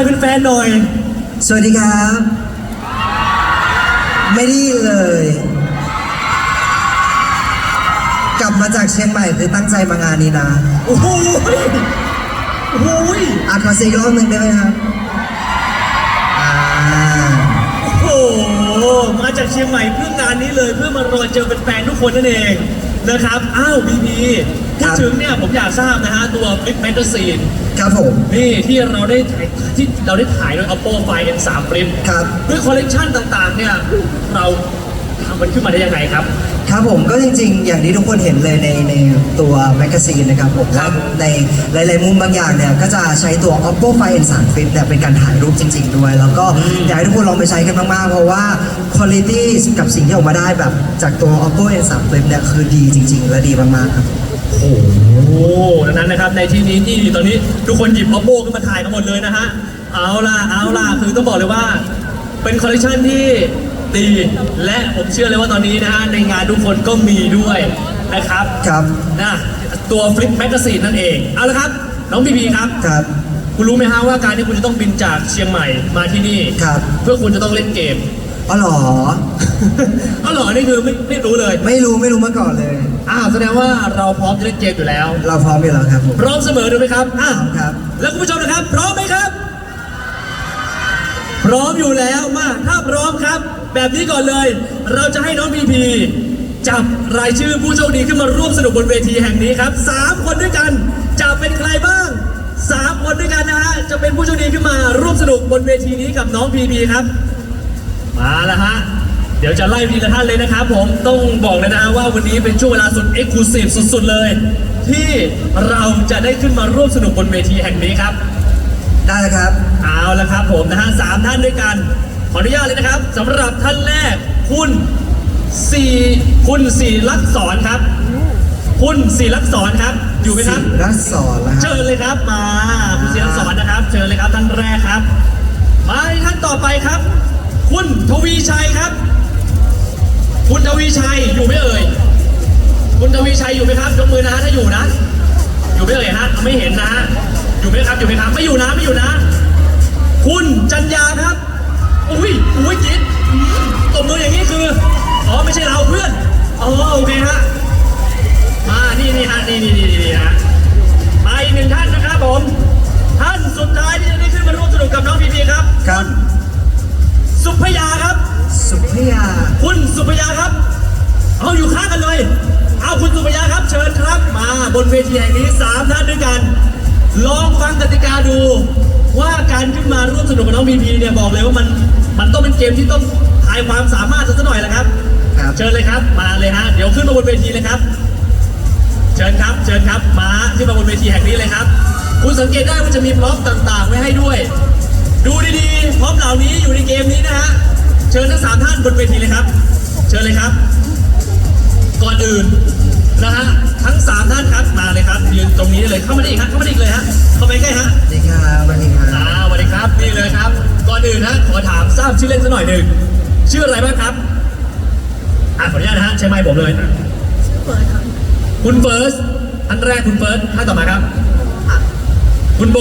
ายแฟนๆหน่อย สวัสดีครับ ไม่ได้ยินเลย กลับมาจากเชียงใหม่คือตั้งใจมางานนี้นะโอ้โหโอ้โหอัดมาซีกรอบหนึ่งได้ไหมครับอ่าโอ้โหมาจากเชียงใหม่เพื่องานนี้เลยเพื่อมารอเจอแฟนๆทุกคนนั่นเองนะครับ อ้าวพีพี พูดถึงเนี่ยผมอยากทราบนะฮะตัวฟลิปแมกซีนครับผม นี่ที่เราได้ถ่ายที่เราได้ถ่ายโดย Oppo Find N3 Flip ครับ ด้วยคอลเลกชันต่างๆ เนี่ยเราทำมันขึ้นมาได้ยังไงครับ ครับผมก็จริงๆ อย่างที่ทุกคนเห็นเลยในในตัวแมกกาซีนนะครับผมครับ ในหลายๆมุมบางอย่างเนี่ย ก็จะใช้ตัว oppo find n 3 flip เนี่ยเป็นการถ่ายรูปจริง ๆ ด้วย แล้วก็อยากให้ทุกคนลองไปใช้กันมากๆ เพราะว่า quality กับสิ่งที่ออกมาได้แบบจากตัว oppo n 3 flip เนี่ยคือดีจริง ๆ และดีมากๆครับ โอ้โหดังนั้นนะครับในที่นี้ที่ตอนนี้ทุกคนหยิบ oppo ขึ้นมาถ่ายกันหมดเลยนะฮะ เอาล่ะ เอาล่ะ คือต้องบอกเลยว่า เป็นคอลเลคชันที่ดีและผมเชื่อเลยว่าตอนนี้นะฮะในงานทุกคนก็มีด้วยนะครับครับนะตัวฟลิปแมกกาซีนนั่นเอง เอาละครับ น้องพีพีครับ ครับ คุณรู้ไหมฮะว่าการที่คุณจะต้องบินจากเชียงใหม่มาที่นี่ ครับ เพื่อคุณจะต้องเล่นเกม อ๋อเหรอ อ๋อเหรอนี่คือไม่ไม่รู้เลย ไม่รู้ไม่รู้มาก่อนเลย อ้าวแสดงว่าเราพร้อมจะเล่นเกมอยู่แล้ว เราพร้อมอยู่แล้วครับผม พร้อมเสมอถูกไหมครับอะพร้อมครับ แล้วคุณผู้ชมนะครับ พร้อมไหมครับ พร้อมอยู่แล้วมาถ้าพร้อมครับ แบบนี้ก่อนเลย เราจะให้น้องพีพีจับรายชื่อผู้โชคดีขึ้นมาร่วมสนุกบนเวทีแห่งนี้ครับสามคนด้วยกันจะเป็นใครบ้างสามคนด้วยกันนะฮะจะเป็นผู้โชคดีขึ้นมาร่วมสนุกบนเวทีนี้กับน้องพีพีครับ มาแล้วฮะ เดี๋ยวจะไล่ทีละท่านเลยนะครับผมต้องบอกเลยนะฮะว่าวันนี้เป็นช่วงเวลาสุดเอ็กซ์คลูซีฟสุดๆเลย ที่เราจะได้ขึ้นมาร่วมสนุกบนเวทีแห่งนี้ครับ ได้แล้วครับ เอาละครับผมนะฮะสามท่านด้วยกัน ขออนุญาตเลยนะครับสำหรับท่านแรกคุณสี่คุณสี่ลักษรครับ คุณสี่ลักษรครับ อยู่ไหมครับรัศรแล้วคเชิรับญเลยครับมาคุณเสียงสอนนะครับ เชิญเลยครับท่านแรกครับมาที่ท่านต่อไปครับ คุณทวีชัยครับ คุณทวีชัยอยู่ไหมเอ่ย คุณทวีชัยอยู่ไหมครับยกมือนะถ้าอยู่นะ อยู่ไหมเอ่ยฮะไม่เห็นนะฮะอยู่ไหมครับอยู่ไหมครับไม่อยู่นะไม่อยู่นะ คุณจันยาครับอุ้ยอุ้ยจิ๊ดอืมตบมืออย่างนี้คืออ๋อไม่ใช่เราเพื่อนอ๋อโอเคฮะมานี่นี่ฮะนี่นี่นี่นี่ฮะมาอีกหนึ่งท่านนะครับผมท่านสุดท้ายที่จะได้ขึ้นมาร่วมสนุกกับน้องพีพีครับครับ สุพยาครับ สุพยา คุณสุพยาครับ เอาอยู่ข้างกันเลย เอาคุณสุพยาครับ เชิญครับ มาบนเวทีแห่งนี้สามท่านด้วยกัน ลองฟังกติกาดู ว่าการขึ้นมาร่วมสนุกกับน้องพีพีเนี่ยบอกเลยว่ามันมันต้องเป็นเกมที่ต้องทายความสามารถสักหน่อยแหละครับ ครับ เชิญเลยครับ มาเลยฮะเดี๋ยวขึ้นมาบนเวทีเลยครับ เชิญครับ เชิญครับมาขึ้นมาบนเวทีแห่งนี้เลยครับ คุณสังเกตได้ว่าจะมีพร็อพต่างๆ ไว้ให้ด้วย ดูดีๆพร็อพเหล่านี้อยู่ในเกมนี้นะฮะ เชิญทั้งสามท่านบนเวทีเลยครับ เชิญเลยครับ ก่อนอื่นนะฮะ ทั้งสามท่านครับ มาเลยครับยืนตรงนี้เลยเข้ามาได้อีกฮะเข้ามาได้อีกเลยฮะ เข้าไปใกล้ฮะสวัสดีครับสวัสดีคอ่ารับสวัสดีครับ นี่เลยครับ ก่อนอื่นนะขอถามทราบชื่อเล่นสักหน่อยหนึ่ง ชื่ออะไรบ้างครับ อะขออนุญาตนะฮะใช้ไมค์ผมเลยคุณเฟิร์สท่านแรกคุณเฟิร์สท่านต่อมาครับ คุณโบ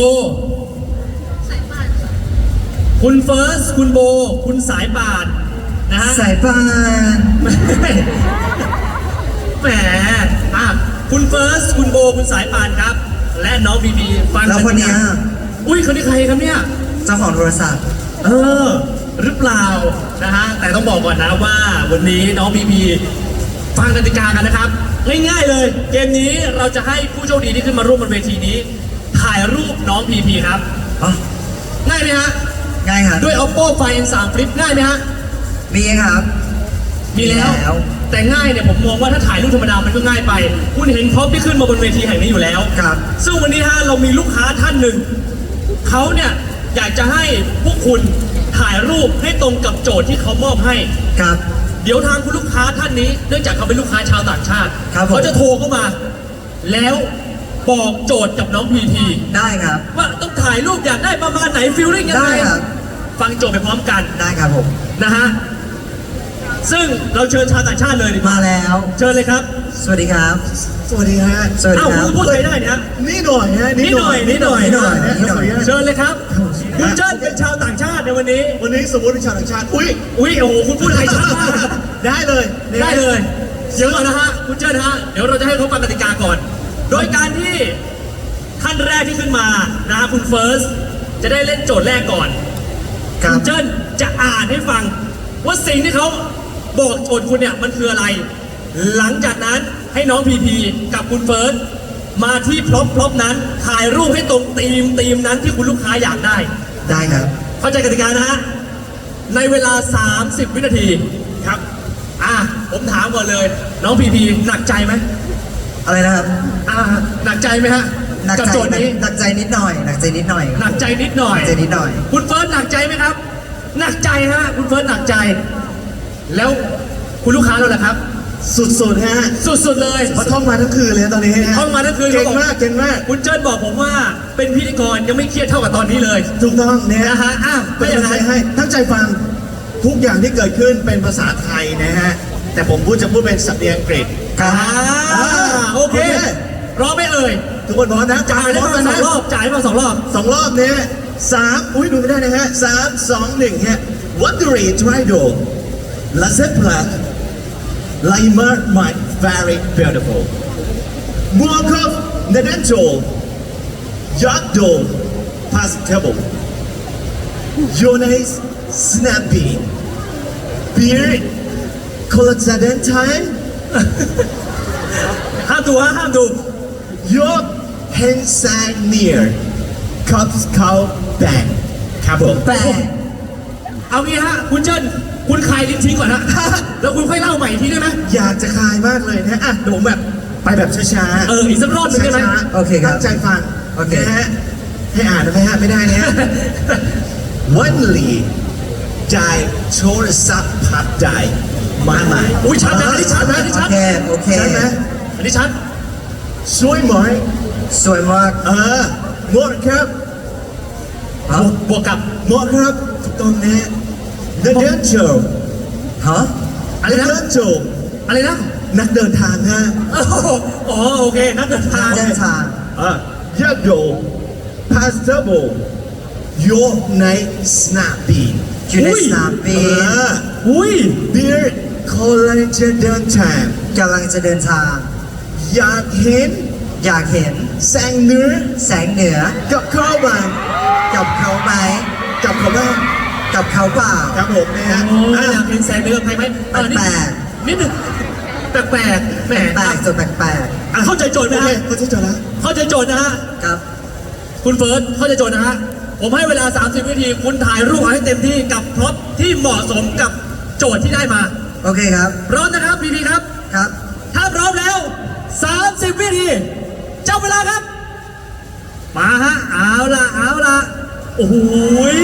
คุณเฟิร์ส คุณโบ คุณสายป่านนะฮะ สายป่านแหมอะคุณเฟิร์ส คุณโบ คุณสายป่านครับ และน้องบีบีฟังแล้วคนเนี้ยอุ้ยคนนี้ใครครับเนี่ย เจ้าของโทรศัพท์ เออ หรือเปล่านะฮะ แต่ต้องบอกก่อนนะว่า วันนี้น้องบีบีฟังกติกากันนะครับ ง่ายๆเลย เกมนี้เราจะให้ผู้โชคดีที่ขึ้นมาร่วมบนเวทีนี้ ถ่ายรูปน้องพีพีครับอ๋อง่ายไหมฮะ ง่ายครับ ด้วย oppo find n3 flip ง่ายไหมฮะ มีครับมีแล้วมีแล้ว แต่ง่ายเนี่ยผมมองว่าถ้าถ่ายรูปธรรมดา มันก็ง่ายไป คุณเห็นพร็อพที่ขึ้นมาบนเวทีแห่งนี้อยู่แล้วครับ ซึ่งวันนี้ฮะเรามีลูกค้าท่านหนึ่ง เขาเนี่ยอยากจะให้พวกคุณถ่ายรูปให้ตรงกับโจทย์ที่เขามอบให้ ครับ เดี๋ยวทางคุณลูกค้าท่านนี้ เนื่องจากเขาเป็นลูกค้าชาวต่างชาติครับผม เขาจะโทรเข้ามา แล้วบอกโจทย์กับน้องพีพีได้ครับ ว่าต้องถ่ายรูปอยากได้ประมาณไหนฟิลลิ่งยังไงได้ครับ ฟังโจทย์ไปพร้อมกันได้ครับผมนะฮะซึ่งเราเชิญชาวต่างชาติเลยดีกว่ามาแล้ว เชิญเลยครับสวัสดีครับ สวัสดีฮะสวัสดีอ้าวครับ คุณพูดไทยได้นะฮะนี่หน่อยฮะนิดหน่อยนิดหน่อยนิดหน่อยนิดหน่อย เชิญเลยครับโคุณเจิ้นเป็นชาวต่างชาติในวันนี้ วันนี้สมมติเป็นชาวต่างชาติอุ้ยอุ้ยโอ้โหคุณพูดไทยชัดมากได้เลยนะได้เลยเดี๋ยวก่อนนะฮะคุณเจิ้นฮะเดี๋ยวเราจะให้เขาฟังกติกาก่อน โดยการที่ขั้นแรกที่ขึ้นมานะฮะคุณเฟิร์สจะได้เล่นโจทย์แรกก่อน ครัคุบณเจิ้นจะอ่านให้ฟัง ว่าสิ่งที่เขาบอกโจทย์คุณเนี่ยมันคืออะไร หลังจากนั้นให้น้องพีพีกับคุณเฟิร์สมาที่พร็อพพร็อพนั้นถ่ายรูปให้ตรงธีมธีมนั้นที่คุณลูกค้าอยากได้ ได้ครับ เข้าใจกติกานะฮะในเวลา 30 วินาทีครับ อะผมถามก่อนเลย น้องพีพีหนักใจไหมอะไรนะครับ อ่าหนักใจไหมฮะ หนักกับใจโจทย์นี้หนักใจนิดหน่อยหนักใจนิดหน่อยหนักใจนิดหน่อย หนักใจนิดหน่อย คุณเฟิร์สหนักใจไหมครับ หนักใจฮะ คุณเฟิร์สหนักใจ แล้วคุณลูกค้าเราแหละครับ สุดๆฮะสุดๆเลยเพราะท่องมาทั้งคืนเลยตอนนี้ฮะท่องมาทั้งคืนเก่งมากเก่งมาก คุณเจิ้นบอกผมว่าเป็นพิธีกรยังไม่เครียดเท่ากับตอนนี้เลยถูกต้องเนี่ยนะฮะอ้าวเป็ไม่นอย่างกำลังไรใจให้ตั้งใจฟังทุกอย่างที่เกิดขึ้นเป็นภาษาไทยนะฮะแต่ผมพูดจะพูดเป็นสำเนียงอังกฤษครับอ่าโอเคโอเครอไม่เอ่ย ทุกคนพร้อมนะจ่ายได้พร้อมมากันสอนะงรอบจ่ายได้มาสองรอบสองรอบเนี่ยสามอุ้ยดูไม่ได้นะฮะสามสองหนึ่งฮะ What do you try to La Zepla Limer my very beautiful Murkov Nadento Yakdo Positive Jonas Snappy Beard Collagen time ห้ามดูฮะห้ามดู Your Hensan near Cups Cow Bang ครับผมแปลเอางี้ฮะ คุณเจิ้นคุณคลายลิ้นทิ้งก่อนนะ แล้วคุณค่อยเล่าใหม่อีกทีได้ไหมอยากจะคลายมากเลยนะอะเดี๋ยวผมแบบไปแบบช้าๆเอออีกสักรอบหนึ่งได้ไหมช้าๆโอเคครับตั้งใจฟังโอเค นะฮะให้อ่านนะไหมฮะ ไม่ได้นะฮะ วันหลีใจโทรศัพท์พับใจมาใหม่อุ้ยชัดนะอันนี้ชัดนะอันนี้โอชัดเค โอเคใช่ไหมอันนี้ชัดสวยไหม สวยมากเออหมดครับครับบวกกับหมดครับถูกต้องนะฮะ The Danger ฮะอะไร The นะ Danger อะไรนะนักเดินทางฮะโอ้โหอ๋อโอเค นักเดินทางเดินทางอะยาโดพาสเตอร์โยในสนาปีอยู่ในสนามบิเอนออุ้ยเบียร์คอลเลนจะเดินทางกำลังจะเดินทาง อยากเห็น อยากเห็นแสงเหนือแสงเหนือกับเขาบ้างกับเขาไหมกับเขาบ้างกับเขาเปล่าครับผมนะฮะโอ้ยอะอยากเห็นแสงเหนือใครไหมเออนิดแปลกนิดหนึ่งแปลกๆแหมแปลกจนแปลกเข้าใจโจทย์ไหมโอเคฮะเขาจะจบแล้วเข้าใจโจทย์นะฮะ ๆครับ คุณเฟิร์สเข้าใจโจทย์นะฮะ ผมให้เวลา 30 วินาที คุณถ่ายรูปเอาให้เต็มที่กับพร็อพที่เหมาะสมกับโจทย์ที่ได้มา โอเคครับพร้อมนะครับพีพีครับ ครับ ถ้าพร้อมแล้ว 30 วินาทีจับ เวลาครับ มาฮะ เอาละเอาละโอ้โหย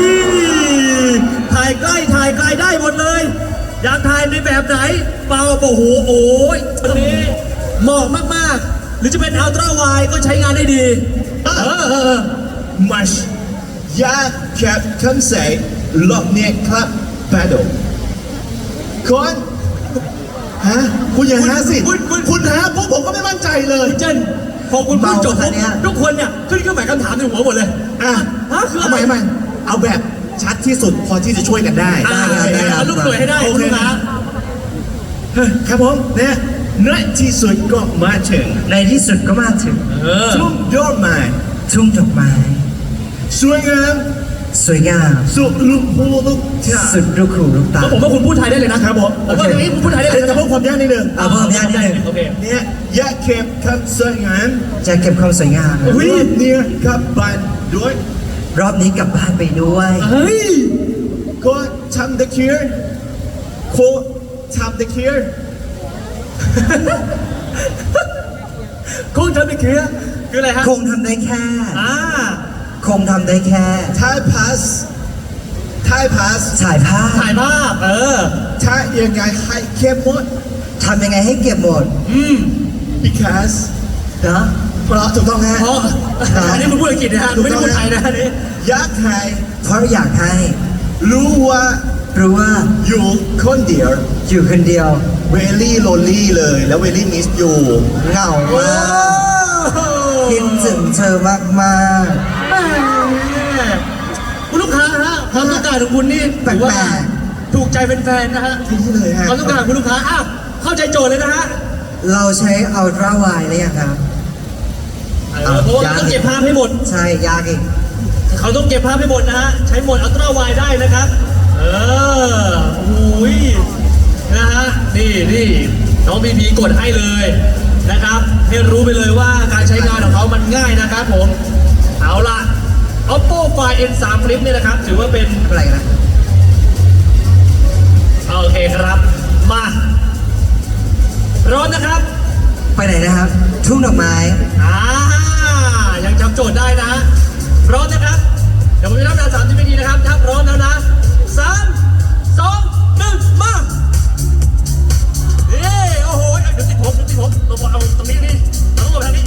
ถ่ายใกล้ถ่ายไกลได้หมดเลย อยากถ่ายในแบบไหน เปล่าโอ้โหโอ้ยตรงนี้เหมาะมาก ๆ หรือจะเป็นอัลตร้าไวก็ใช้งานได้ดี เออเออเออมัชยาแคปคันเซ่ลอบเนี่ยครับแบดลคนฮะ คุณอย่าฮะสิคุณคุณคุณฮะพวกผมก็ไม่มั่นใจเลยเจน พอคุณพูดจบเบาขนาดเนี้ย ทุกคนเนี่ยขึ้นเครื่องหมายคำถามในหัวหมดเลยอะฮะคือเอาอะใหไรม่เอาใหม่เอาแบบชัดที่สุดพอที่จะช่วยกันได้อ่าได้ครับเอาลูกหน่วยให้ได้โอคุณเคลูกค้าเฮ้ยครับผมเนี่ยในที่สุดก็มาถึงในที่สุดก็มาถึงเออ ทุ่งยอดไม้ทุ่งดอกไม้สวยงาม สวยงาม สุดลูกหูลูกตาสุดลูกหูลูกตาแล้วผมว่าคุณพูดไทยได้เลยนะครับผมผมว่าตรงนี้คุณพูดไทยได้เลยแต่เพิ่มความยากนิดนึงเอาเพิ่มยากนิดนึงโอเคเนี่ยอยากเก็บคำสวยงามจะเก็บความสวยงามรูปเนี่ยกับบันด้วย รอบนี้กลับบ้านไปด้วยเฮ้ยก็ทำตะเคียนโคทำตะเคียนคงทำเป็นคือคืออะไรฮะคงทำได้แค่อ่า คงทำได้แค่ถ่ายพาสถ่ายพาสถ่ายภาพถ่ายภาพเออถ่ายยังไงให้เข้มหมดทำยังไงให้เก็บหมด อืม because นะเพราะถูกต้องฮะเพราะอันนี้คุณพูดอังกฤษนะฮะไม่ได้พูดไทยนะอันนี้อยากให้เพราะอยากให้รู้ว่ารู้ว่าอยู่คนเดียว อยู่คนเดียวเวลี่โลลี่เลย แล้วเวลี่มิสอยู่เหงามากคิดถึงเธอมากแหม่ คุณลูกค้าฮะความต้องการของคุณนี่ถือว่าแปลก ถูกใจเป็นแฟนๆนะฮะนี่เลยฮะความต้องการของคุณลูกค้าอ้าวเข้าใจโจทย์เลยนะฮะเราใช้อัลตร้าไวหรือยังครับ เออเพราะว่าเขาต้องเก็บภาพให้หมด ใช่ยากอีก เขาต้องเก็บภาพให้หมดนะฮะ ใช้โหมดอัลตร้าไวได้นะครับ เออโอ้ยนะฮะ นี่นี่น้องบีบีกดให้เลยนะครับ ให้รู้ไปเลยว่าการใช้งานของเขามันง่ายนะครับผม เอาล่ะ Oppo Find N3 Flip เนี่ยนะครับ ถือว่าเป็นอะไรนะ โอเคครับ มาร้อนนะครับ ไปไหนนะครับ ทุ่งดอกไม้อ่ายังจำโจทย์ได้นะพร้อมนะครับ เดี๋ยวผมจะนับดาวสามสิบวินาทีนะครับ ถ้าพร้อมแล้วนะสามสองหนึ่งมาเอ้โอ้โหเดี๋ยวติดผมเดี๋ยวติดผมลงมาเอาตรงนี้นี่เราต้องลงทางนี้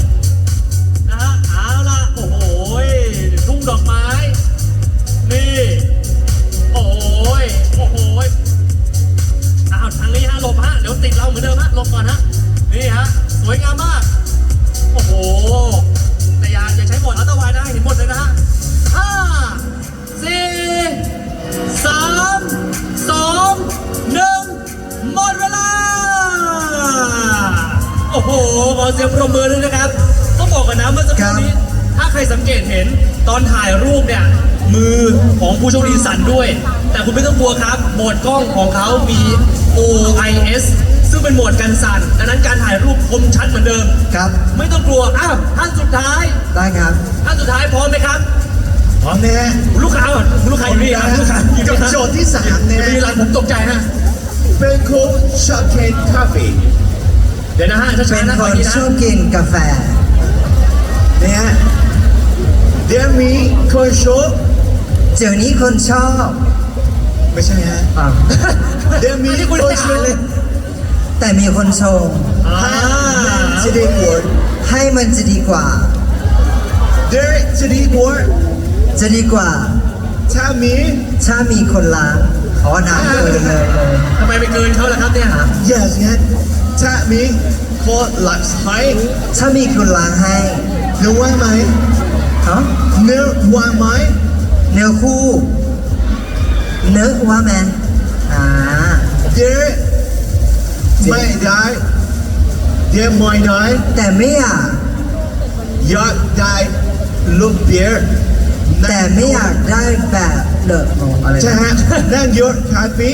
วครับโหมดกล้องของเขามี OIS ซึ่งเป็นโหมดกันสั่นดังนั้นการถ่ายรูปคมชัดเหมือนเดิม ครับ ไม่ต้องกลัว อ้าวท่านสุดท้าย ได้ครับ ท่านสุดท้ายพร้อมไหมครับ พร้อมนะฮะลูกค้าก่อนลูกค้าอยู่นี่ครับลูกค้าอยู่กับนี่ครับโจทย์ที่สามอเนี่ยยู่นี่ร้านผมตกใจฮะเป็นโค้ชช็อตเคนคาเฟ่เดี๋ยวนะฮะช้าเป็นๆนะคขอนอีกทีนะชอบกินกาแฟนะฮะเดี๋ยวมีคนโชว์เดี๋ยวนี้คนชอบ ไม่ใช่ฮะอะเดี๋ยวมีอันนี้คคุณนไม่โชอ่านว์เลยแต่มีคนชมอ่าจะดีกว่าให้มันจะดีกว่าเดี๋ยวจะดีกว่าจะดีกว่า ถ้ามีถ้ามีคนล้างอ๋อน้ำเลยเลยเลยทำไมไปเกินเขาล่ะครับเนี่ย yes ฮะถ้ามีคนหลักไทยถ้ามีคนล้างให้นึกว่าไหมฮะนึกว่าไหมเนื้อคู่ เนื้อว่าแมนอ่าเดี๋ยวไม่ได้เดี๋ยวไม่ได้แต่ไม่อยากอยากได้ลูกเบียร์แต่ไม่อยากได้แบบเดอะโอะไรใช่นะฮะนั่งยศคาเฟ่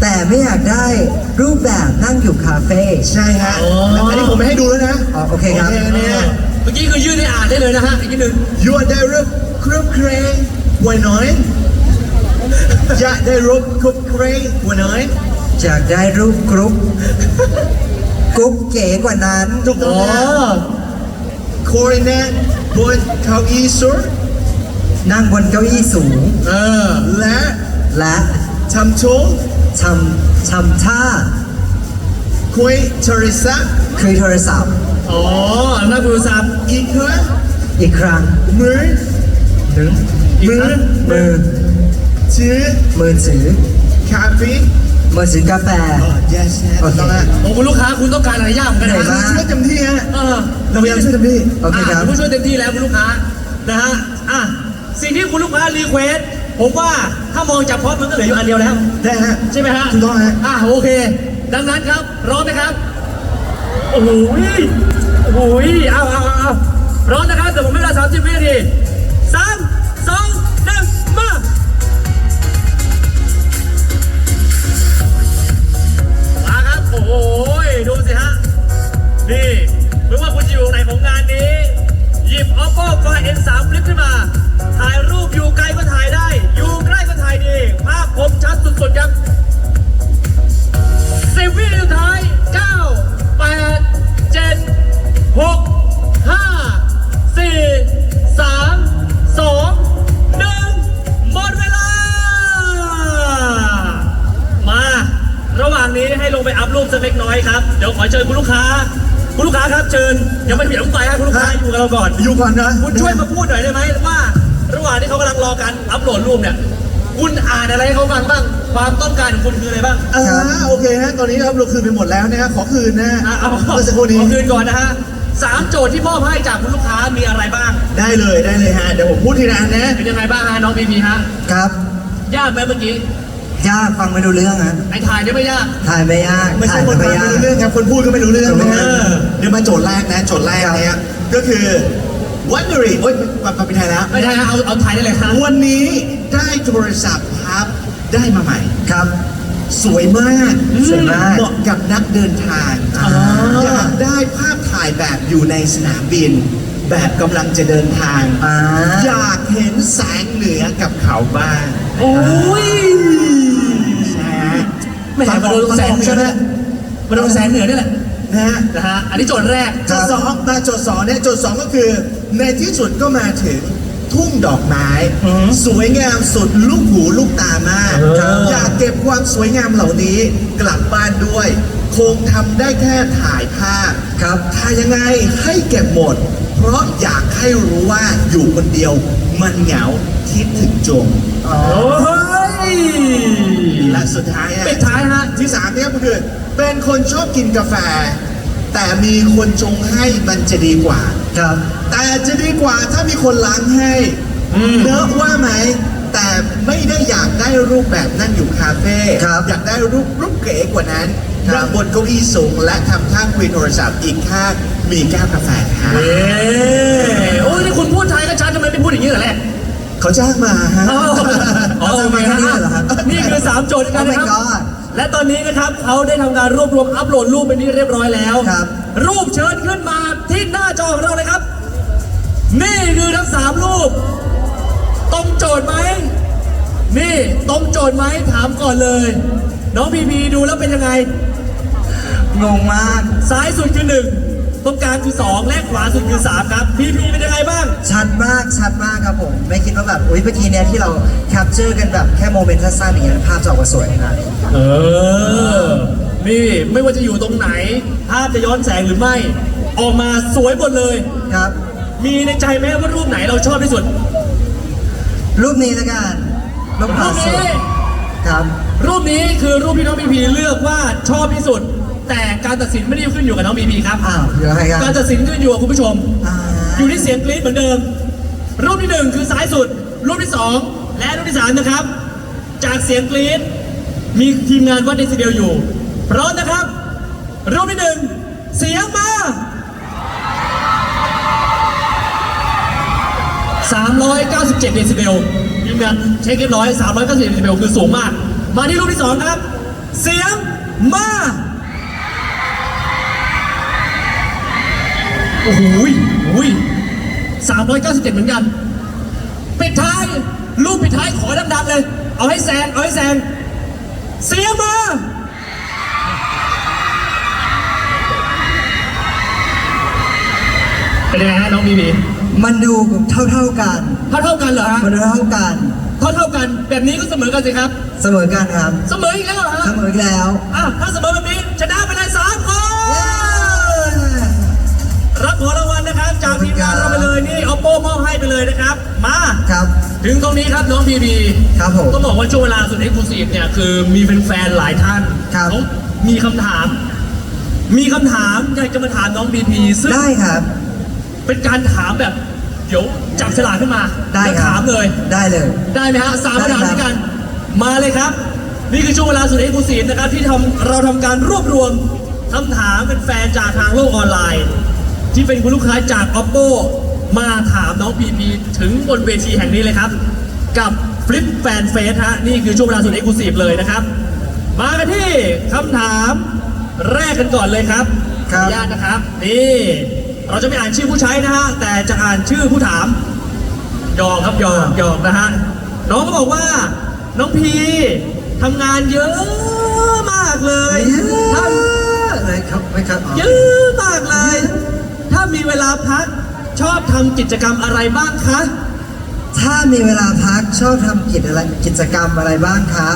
แต่ไม่อยากได้รูปแบบนั่งอยู่คาเฟ่ใช่ฮะอันนี้ผมไม่ให้ดูแล้วนะอ๋อโอเคครับโอเคเนี่ยเมื่อกี้คือยื่นให้อ่านได้เลยนะฮะอีกนิดนึงอยากได้รูปครุบเครงหัวน้อย อยากได้รูปครุบเครงหัวน้อยอยากได้รูปกรุ๊ปกรุ๊ปเก๋กว่านั้นถูกต้อ๋องอนะโคเรนนบนเก้าอี้สูงนั่งบนเก้าอี้สูง เออและและทำโชว์ทำทำท่าคุยโทรศัพท์คุยโทรศัพท์ อ๋อนักโทรศัพท์อีกครั้งอีกครั้งมือหนึ่งอีกครั้งมือ ถือมือถือคาเฟ่มือถือกาแฟ อ๋อ yes ฮะโอเคต้องละโอ้คุณลูกค้าคุณต้องการอะไรยากเหมือนกันไหนนะบ้าง ช่วยเต็มที่ฮะ เออเราพยายามช่วยเต็มที่ โอเคครับะผมช่วยเต็มที่แล้วคุณลูกค้านะฮะอะสิ่งที่คุณลูกค้ารีเควสผมว่าถ้ามองจากพร็อพมันก็เหลืออยู่อันเดียวแล้ว ได้ฮะ ใช่ไหมฮะถูกต้องฮะ อะโอเค ดังนั้นครับพร้อมไหมครับ โอ้โหยโอ้โหยเอาเอาเอาเอาพร้อมนะครับเดี๋ยวผมให้เวลาสามสิบวินาทีสามสองหนึ่ง โอ้ยดูสิฮะ นี่ไม่ว่าคุณจะอยู่ไหนของงานนี้ หยิบ oppo find n3 flip ขึ้นมา ถ่ายรูปอยู่ไกลก็ถ่ายได้ อยู่ใกล้ก็ถ่ายดี ภาพคมชัดสุดๆครับสิบวินาทีสุดท้าย9 8 ไปอัพรูปสักเล็กน้อยครับ เดี๋ยวขอเชิญคุณลูกค้า คุณลูกค้าครับเชิญยังไม่เปลี่ยนไปครับคุณลูกค้าอยู่กับเราก่อน อยู่ก่อนนะคุณช่วยมาพูดหน่อยได้ไหมว่า ระหว่างที่เขากำลังรอการอัพโหลดรูปเนี่ยคุณอ่านอะไรให้เขาฟังบ้าง ความต้องการของคุณคืออะไรบ้างอ่าโอเคฮะตอนนี้นะครับเราคืนไปหมดแล้วนะฮะขอคืนนะฮะอะเอาเมื่อสักครู่นี้ขอคืนก่อนนะฮะสามโจทย์ที่มอบให้จากคุณลูกค้ามีอะไรบ้าง ได้เลยได้เลยฮะเดี๋ยวผมพูดทีละอันนะเป็นยังไงบ้างฮะน้องพีพีฮะครับยากไหมเมื่อกี้ ยากฟังไม่รู้เรื่องฮะไอ้ถ่ายเนี่ยไม่ยาก ถ่ายไม่ยากไม่ใช่ถ่ายคนฟังไม่ยาไม่กรู้เรื่องครับ คนพูดก็ไม่รู้เรื่องนะฮะเออเดี๋ยวมาโจทย์แรกนะ โจทย์แรกเนี้ยก็คือ wondering โอ๊ยมามาเป็นไทยแล้วไม่ใช่ฮะเอาเอาถ่ายได้เลยครับวันนี้ได้โทรศัพท์ครับ ได้มาใหม่ครับ สวยมากสวยมากเหมาะกับนักเดินทางอ๋อออยากได้ภาพถ่ายแบบอยู่ในสนามบิน แบบกำลังจะเดินทางอ่าอยากเห็นแสงเหนือกับเขาบ้างโอ้ยใช่ฮะ ไม่เห็นมาโดนแสงเหนือเนี่ยมาโดนแสงเหนือนี่แหละนะฮะนะฮะอันนี้โจทย์แรกโจทย์สองมาโจทย์สองเนี่ยโจทย์สองก็คือในที่สุดก็มาถึงทุ่งดอกไม้อือฮึสวยงามสุดลูกหูลูกตามากเอออยากเก็บความสวยงามเหล่านี้กลับบ้านด้วย คงทำได้แค่ถ่ายภาพครับถ่ายยังไงให้เก็บหมด เพราะอยากให้รู้ว่าอยู่คนเดียว มันเหงาคิดถึงจงอ๋อโอ้ย และสุดท้ายอะปิดท้ายฮะที่สามเนี่ยก็คือเป็นคนชอบกินกาแฟ แต่มีคนชงให้มันจะดีกว่า ครับ แต่จะดีกว่าถ้ามีคนล้างให้อืม เนอะว่าไหม แต่ไม่ได้อยากได้รูปแบบนั่งอยู่คาเฟ่ครับอยากได้รูปรูปเก๋กว่านั้นครับ นั่งบนเก้าอี้สูงและทำท่าคุยโทรศัพท์อีกข้างมีแก้วกาแฟครับเอ๊ะโอ้ยนี่คุณพูดไทยก็ชัดทำไมไม่พูดอย่างนี้แต่แรก เขาจ้างมาฮะอ๋ออ๋อโอเคเอามาแค่นี้เหรอครับ นี่คือ 3 โจทย์ด้วยกันนะครับ Oh my god และตอนนี้นะครับเขาได้ทำการรวบรวมอัปโหลดรูปเป็นที่เรียบร้อยแล้วครับ รูปเชิญขึ้นมาที่หน้าจอของเราเลยครับ นี่คือทั้งสามรูป ตรงโจทย์ไหม นี่ตรงโจทย์ไหมถามก่อนเลย น้องพีพีดูแล้วเป็นยังไง งงมาก ซ้ายสุดคือหนึ่ง ตรงกลางคือสองและขวาสุดคือสามครับพีพีเป็นยังไงบ้าง ชัดมากชัดมากครับผม ไม่คิดว่าแบบอุ้ยเมื่อกี้เนี่ยที่เราแคปเจอร์กันแบบแค่โมเมนต์สั้นๆอย่างเงี้ยภาพจะออกมาสวยขนาดนี้เออ นี่ไม่ว่าจะอยู่ตรงไหน ภาพจะย้อนแสงหรือไม่ ออกมาสวยหมดเลย ครับ มีในใจไหมว่ารูปไหนเราชอบที่สุด รูปนี้แล้วกันรูปรูขาวปสุดนี้ครับ รูปนี้คือรูปที่น้องพีพีเลือกว่าชอบที่สุด แต่การตัดสินไม่ได้ขึ้นอยู่กับน้องพีพีครับอ้าวเดี๋ยวให้ครับ การตัดสินขึ้นอยู่กับคุณผู้ชม อ่าอยู่ที่เสียงกรี๊ดเหมือนเดิม รูปที่หนึ่งคือซ้ายสุด รูปที่สองและรูปที่สามนะครับ จากเสียงกรี๊ดมีทีมงานวัดเดซิเบลอยู่พร้อมนะครับ รูปที่หนึ่งเสียงมา397เดซิเบลทีมงานเช็คเรียบร้อย397เดซิเบลคือสูงมาก มาที่รูปที่สองครับ เสียงมา โอ้โหยโอ้ยสามร้อยเก้าสิบเจ็ดเหมือนกัน ปิดท้าย รูปปิดท้ายขอดังๆเลย เอาให้แซงเอาให้แซงเสียงมาเป็นยังไงฮะน้องบีบีมันดูเท่าเท่าๆกันเท่าเท่าๆกันเหรอฮะมันดูเท่ากัน เท่าเท่าๆกัน แบบนี้ก็เสมอกันสิครับ เสมอกันครับ เสมออีกแล้วเหรอฮะ เสมออีกแล้ว อะถ้าเสมอแบบนี้ชนะไปเลย รับของรางวัลนะครับ จากทีมงานเราไปเลยนี่ oppo มอบให้ไปเลยนะครับ มา ครับ ถึงตรงนี้ครับน้องพีบีครับผมต้องบอกว่าช่วงเวลาสุดเอ็กซ์คลูซีฟเนี่ยคือมีแฟนๆหลายท่านครับเขามีคำถาม มีคำถามอยากจะมาถามน้องพีพีซึ่งได้ครับ เป็นการถามแบบ เดี๋ยวจับฉลากขึ้นมาได้แล้วครับถามเลย ได้เลย ได้ไหมฮะสามได้คำถามครับ ด้วยกัน มาเลยครับ นี่คือช่วงเวลาสุดเอ็กซ์คลูซีฟนะครับที่ทำเราทำการรวบรวมคำถามเป็นแฟนจากทางโลกออนไลน์ ที่เป็นคุณลูกค้าจาก oppo มาถามน้องพีพีถึงบนเวทีแห่งนี้เลยครับ กับฟลิปแฟนเฟสฮะ นี่คือช่วงเวลาสุดเอ็กซ์คลูซีฟเลยนะครับ มากันที่คำถามแรกกันก่อนเลยครับครับขออนุญาตนะครับ นี่ เราจะไม่อ่านชื่อผู้ใช้นะฮะ แต่จะอ่านชื่อผู้ถามหยอกครับหยอกหยอกนะฮะ น้องก็บอกว่า น้องพีทำงานเยอะมากเลยถ้าเลยครับไม่ครับอ๋อเยอะมากเลยถ้า มีเวลาพัก ชอบทำกิจกรรมอะไรบ้างคะ ถ้ามีเวลาพักชอบทำกิจอะไรกิจกรรมอะไรบ้างคะ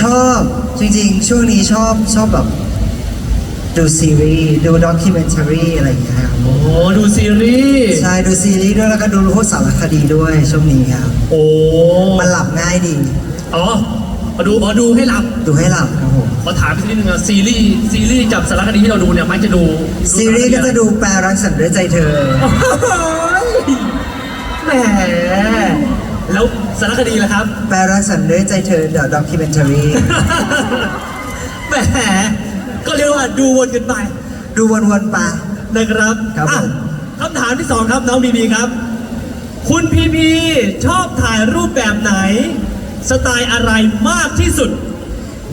ชอบจริงๆ ช่วงนี้ชอบชอบแบบดูซีรีส์ดูด็อกิเมนทารีอะไรอย่างเงี้ยครับโอ้ดูซีรีส์ใช่ดูซีรีส์ด้วยแล้วก็ดูพวกสารคดีด้วยช่วงนี้ครับโอ้มันหลับง่ายดี อ๋อ มาดูมาดูให้หลับดูให้หลับครับผมขอถามอีกนิดนึงอะซีรีส์ซีรีส์กับสารคดีที่เราดูเนี่ยมักจะดูซีรีส์ก็จะดูแปลรักสันด้วยใจเธอโอ้ยแหมแล้วสารคดีล่ะครับ แปลรักสันด้วยใจเธอ The Documentary แหมก็เรียกว่าดูวนกันไป ดูวนๆไปนะครับครับอะผมคำถามที่สองครับน้องบีบีครับ คุณพีพีชอบถ่ายรูปแบบไหน สไตล์อะไรมากที่สุด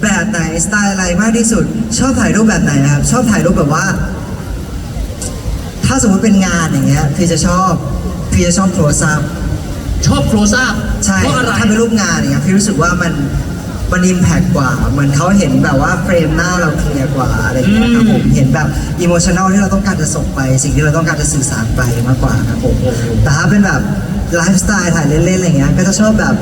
แบบไหนสไตล์อะไรมากที่สุด ชอบถ่ายรูปแบบไหนนะครับ ชอบถ่ายรูปแบบว่า ถ้าสมมติเป็นงานอย่างเงี้ยพี่จะชอบพี่จะชอบโทรศัพท์ชอบโครซาใช่เพราะอะไรถ้าเป็นรูปงานอย่างเงี้ยพี่รู้สึกว่ามันมันอิมแพกกว่า เหมือนเขาเห็นแบบว่าเฟรมหน้าเราเคลียร์กว่าอะไรอย่างเงี้ยครับผมเห็นแบบอิโมชันแนลที่เราต้องการจะส่งไป สิ่งที่เราต้องการจะสื่อสารไปมากกว่าครับผมแต่ถ้าเป็นแบบไลฟ์สไตล์ถ่ายเล่นๆอะไรเงี้ยก็จะชอบแบบ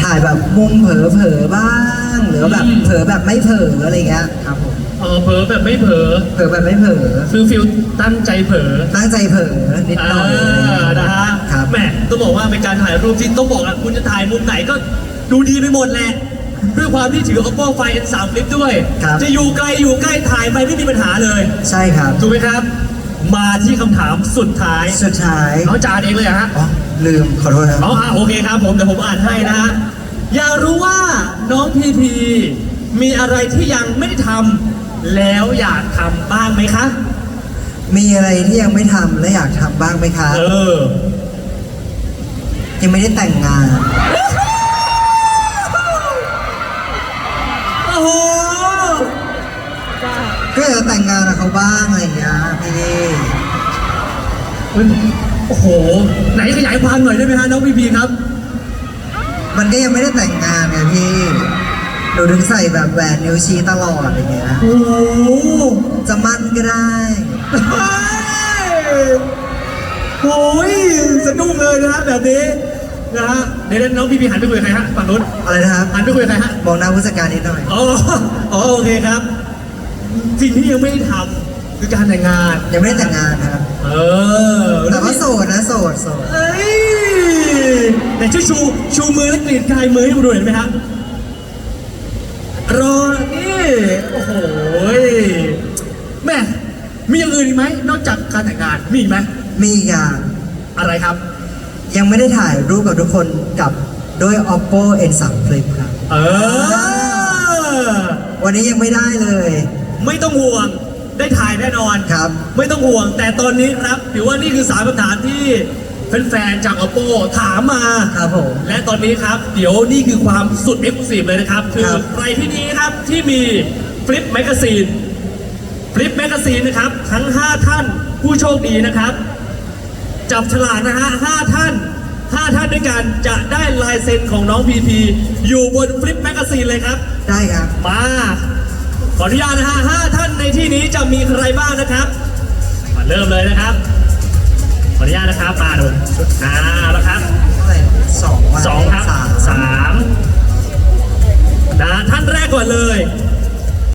ถ่ายแบบมุมเผลอๆบ้าง หรือว่าแบบเผลอแบบไม่เผลออะไรเงี้ยครับผมเออเผลอแบบไม่เผลอเผลอแบบไม่เผลอคือฟิลตั้งใจเผลอ ตั้งใจเผลอนิดหน่อยอ่านะฮะครับ แหมต้องบอกว่าเป็นการถ่ายรูปที่ต้องบอกอะคุณจะถ่ายมุมไหนก็ดูดีไปหมดแหละ ด้วยความที่ถือ oppo find n 3 flip ด้วย ครับ จะอยู่ไกลอยู่ใกล้ถ่ายไปไม่มีปัญหาเลย ใช่ครับ ถูกไหมครับ มาที่คำถามสุดท้ายสุดท้ายน้องจานเองเลยเหรอฮะ อ๋อลืมขอโทษนะอ๋ออะโอเคครับผมเดี๋ยวผมอ่านให้นะฮะอยากรู้ว่าน้องพีพีมีอะไรที่ยังไม่ได้ทำแล้วอยากทำบ้างไหมคะ มีอะไรที่ยังไม่ทำและอยากทำบ้างไหมครับเออ ยังไม่ได้แต่งงาน โอ้โห ก็อยากจะแต่งงานกับเขาบ้างอะไรอย่างเงี้ยพี่เฮ้ยโอ้โห ไหนขยายความหน่อยได้ไหมฮะน้องพีพีครับ มันก็ยังไม่ได้แต่งงานไงพี่หนูถึงใส่แบบแหวนนิ้วชี้ตลอดอย่างเงี้ยโอ้โหจะมั่นก็ได้ โอ้ยสะดุ้งเลยนะฮะแบบนี้นะฮะเดี๋ยวน้องพีพีหันไปคุยกับใครฮะฝั่งนู้นอะไรนะครับ หันไปคุยกับใครฮะมองหน้าผู้จัดการนิดหน่อย อ๋ออ๋อโอเคครับ สิ่งที่ยังไม่ได้ทำคือการแต่งงาน ยังไม่ได้แต่งงานครับ เออแต่ว่าโสดนะโสดโสดเอ้ยแต่ช่วยชูชูมือและกรีดกายมือให้ดูหน่อยได้ไหมครับรอนี่โอ้โหแม่มีอย่างอื่นอีกไหมนอกจากการแต่งงานมีอีกไหมมีอีกอย่างอะไรครับ ยังไม่ได้ถ่ายรูปกับทุกคนกับด้วย oppo n3 flip ครับ เออ วันนี้ยังไม่ได้เลย ไม่ต้องห่วงได้ถ่ายแน่นอนครับ ไม่ต้องห่วง แต่ตอนนี้ครับถือว่านี่คือสามคำถามที่แฟนๆจาก oppo ถามมาครับผม และตอนนี้ครับ เดี๋ยวนี่คือความสุดเอ็กซ์คลูซีฟเลยนะครับ คือครับ ใครที่นี้ครับที่มีฟลิปแมกกาซีนฟลิปแมกกาซีนนะครับ ทั้ง 5 ท่านผู้โชคดีนะครับ จับฉลากนะฮะ5ท่าน 5 ท่านด้วยกันจะได้ลายเซ็นของน้องพีพีอยู่บนฟลิปแมกกาซีนเลยครับ ได้ครับ มาข ออนุญาตนะฮะห้าท่านในที่นี้จะมีใครบ้างนะครับมาเริ่มเลยนะครับขออนุญาตนะครับมาดูอ่าแล้วครับเท่าไหร่สองวันสองครับสามสามนะท่านแรกก่อนเลย